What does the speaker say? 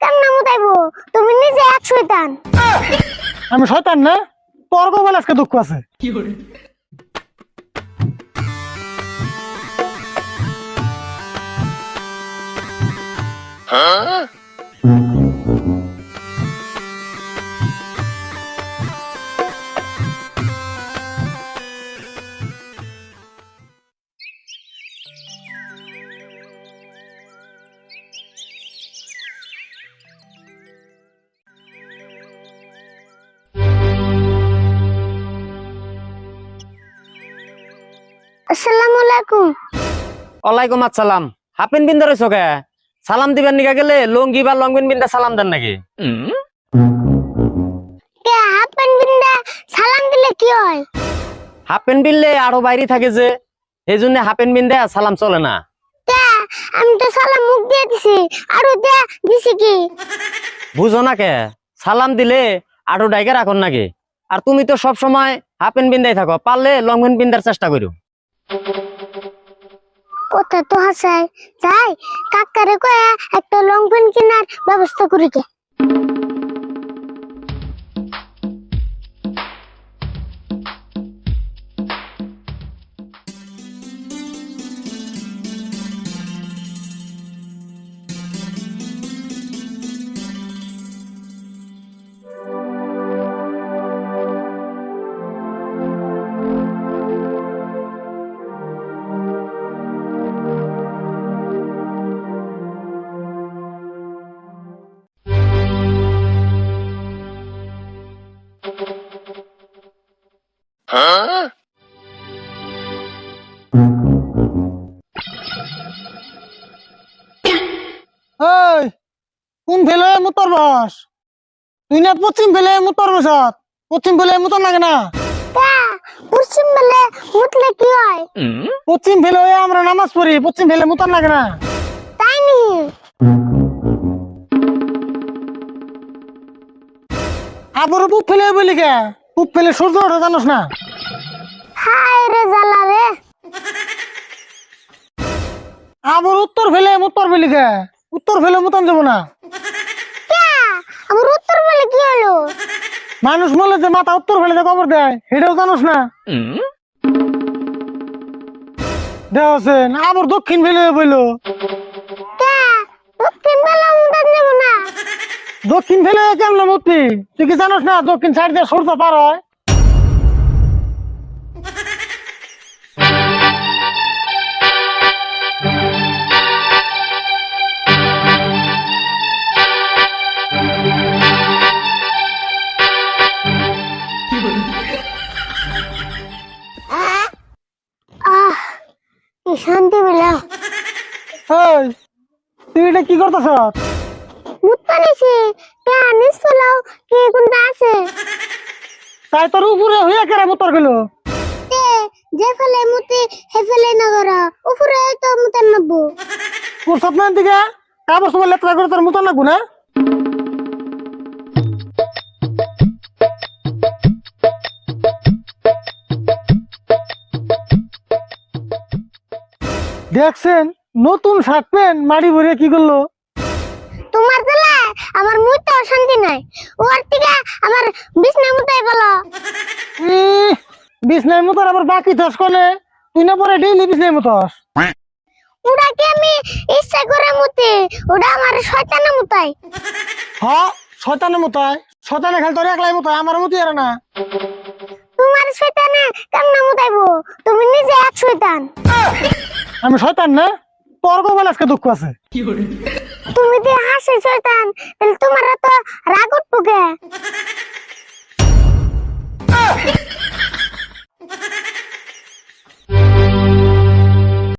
কেমনে মুতাইবো তুমি নিজে এক শয়তান। আমি শয়তান না তোর গোবাল আজকে দুঃখ আছে। আসসালামু আলাইকুম। ওয়ালাইকুম আসসালাম। হাফেন বিন্দা রইছো কে? সালাম দিবেন নিকা গেলে? লঙ্গি বা লঙ্গিন বিন্দা সালাম দেন নাকি? কে বিন্দা সালাম দিলে কি হয়? হাফেন বিললে আরও বাইরে থাকে যে এই জন্য হাফেন বিন্দা সালাম চলে না। কে আমি তো সালাম মুখ দিয়ে দিছি আরও দে দিছি কি? বুঝো না কে সালাম দিলে আরও ডাইকে রাখুন নাকি? আর তুমি তো সব সময় হাফেন বিন্দাই থাকো পারলে লঙ্গিন বিন্দার চেষ্টা করো কথা তো হাসায়? যাই কাকারে কয়ে একটা লং প্যান্ট কেনার ব্যবস্থা করি কে কোন ফেলে মুতর বস? তুই না পশ্চিম ফেলে মুতর বসত পশ্চিম ফেলে মুতর লাগে না? পশ্চিম মুতলে কি হয়? পশ্চিম ফেলে হয়ে আমরা নামাজ পড়ি পশ্চিম ফেলে মুতর লাগে না? তাই নি? আবার পুপ ফেলে বলি কে? পুপ ফেলে সূর্য ওঠে জানোস না? হায় রে জ্বালা রে। আবার উত্তর ফেলে মুতর বলি কে উত্তর ফেলে মুতন যাব না। আমার উত্তর বলে কি হলো? মানুষ বলে যে মাথা উত্তর ফেলে যে কবর দেয় সেটাও জানোস না। দেওয়াছেন আবার দক্ষিণ ফেলে বইলো। দক্ষিণ যাব না। দক্ষিণ ফেলে কেমন মূর্তি? তুই কি জানোস না দক্ষিণ সাইড দিয়ে সূর্য পার হয়? শান্তি পেলাম এই তুই এটা কি করতেছ? মুততে নিছি কে আনিস তোলাও কে কোনটা আছে? তাই তোর উপরে হইয়া কেরে মুতর গেল যে ফেলে মুতে হে ফেলে না করা। উপরে তো মুতান নব্বো। তোর স্বপ্নের দিকে কাপড় সময় লেত্রা করে তোর মুতর না? দেখছেন নতুন শার্ট প্যান্ট মাড়ি ভরে কি করল? তোমার দিলে আমার মুইতে অশান্তি নাই। ওর থেকে আমার বিছনা মুতাই বলো বিছনার মতন আবার বাকি থস কলে তুই না পরে ডেইলি বিছনার মতস ওটা কি আমি ইচ্ছা করে মুতে? ওটা আমার শয়তানে মুতাই। হ শয়তানের মতায় শয়তানে খেল তোর একলাই মতো আমার মতো আর না। তোমার শয়তানে কেমনে মুতাইবো তুমি নিজে এক শয়তান। আমি শয়তান না? তোর বলে আজকে দুঃখ আছে। তুমি যে হাসি শয়তান তাহলে তোমার তো রাগ